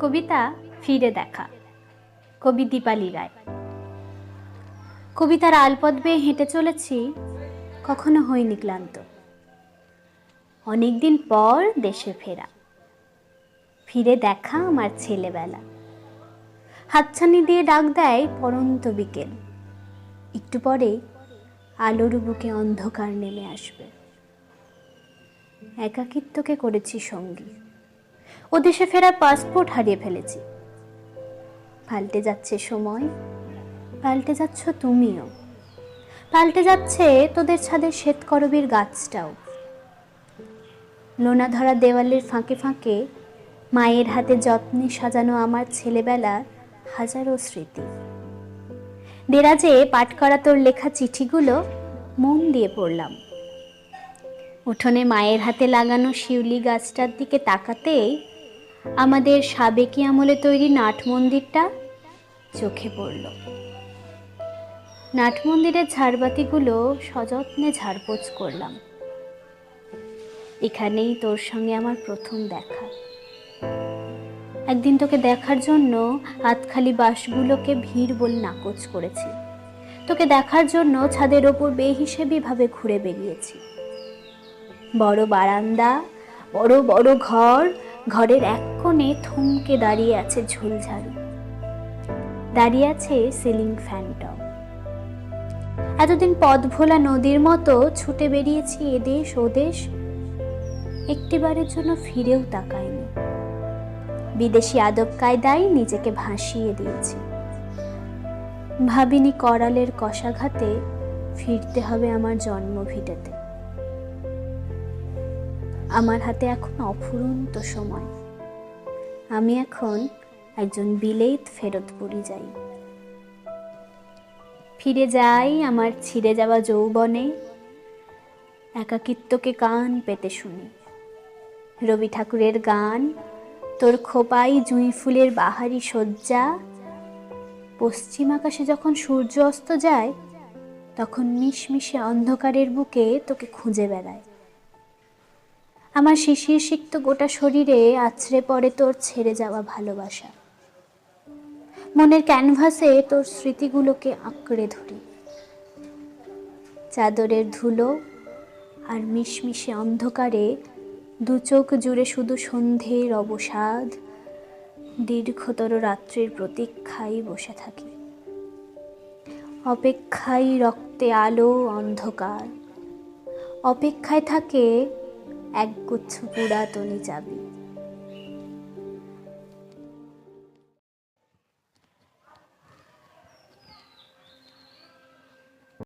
কবিতা ফিরে দেখা। কবি দীপালি রায়। কবিতার আলপথ বেয়ে হেঁটে চলেছি, কখনো হইনি ক্লান্ত। অনেকদিন পর দেশে ফেরা। ফিরে দেখা আমার ছেলেবেলা। হাতছানি দিয়ে ডাক দেয় পরন্ত বিকেল। একটু পরে আলোর বুকে অন্ধকার নেমে আসবে। একাকিত্বকে করেছি সঙ্গী। ও দেশে ফেরার পাসপোর্ট হারিয়ে ফেলেছি। পাল্টে যাচ্ছে সময়, পাল্টে যাচ্ছ তুমিও। পাল্টে যাচ্ছে তোদের ছাদের শ্বেতকরবীর গাছটাও। লোনা ধরা দেওয়ালের ফাঁকে ফাঁকে মায়ের হাতে যত্নে সাজানো আমার ছেলেবেলার হাজারো স্মৃতি। দেরাজে পাঠ করা তোর লেখা চিঠিগুলো মন দিয়ে পড়লাম। উঠোনে মায়ের হাতে লাগানো শিউলি গাছটার দিকে তাকাতেই আমাদের সাবেকি আমলে তৈরি নাট মন্দিরটা চোখে পড়ল। নাট মন্দিরের ঝাড়বাতিগুলো সযত্নে ঝাড়পোছ করলাম। এখানেই তোর সঙ্গে আমার প্রথম দেখা। একদিন তোকে দেখার জন্য হাতখালি বাসগুলোকে ভিড় বলে নাকচ করেছি। তোকে দেখার জন্য ছাদের ওপর বেহিসেবি ভাবে ঘুরে বেরিয়েছি বড় বারান্দা, বড় বড় ঘর ঘরের এক কোণে থমকে দাঁড়িয়ে আছে ঝুলঝাড়ু। দাঁড়িয়ে আছে সিলিং ফ্যানটাও এতদিন পথ ভোলা নদীর মতো ছুটে বেরিয়েছি এদেশ ওদেশ, একটিবারের জন্য ফিরেও তাকায়নি বিদেশি আদব কায়দায় নিজেকে ভাসিয়ে দিয়েছি। ভাবিনি করালের কষাঘাতে ফিরতে হবে আমার জন্মভিটেতে। আমার হাতে এখন অফুরন্ত সময়। আমি এখন একজন বিলেত ফেরতপুরি যাই। ফিরে যাই আমার ছিঁড়ে যাওয়া যৌবনে, একাকিত্বকে কান পেতে শুনি। রবি ঠাকুরের গান, তোর খোপাই জুঁই ফুলের বাহারি শয্যা, পশ্চিম আকাশে যখন সূর্য অস্ত যায়, তখন মিশমিশে অন্ধকারের বুকে তোকে খুঁজে বেড়ায়। আমার শিশির সিক্ত গোটা শরীরে আছড়ে পড়ে তোর ছেড়ে যাওয়া ভালোবাসা। মনের ক্যানভাসে তোর স্মৃতিগুলোকে আঁকড়ে ধরি। চাদরের ধুলো আর মিশমিশে অন্ধকারে দু চোখ জুড়ে শুধু সন্ধ্যের অবসাদ, দীর্ঘতর রাত্রির প্রতীক্ষায় বসে থাকি। অপেক্ষায় রক্তে আলো অন্ধকার। অপেক্ষায় থাকে একগুচ্ছ পুরাতনী চাবি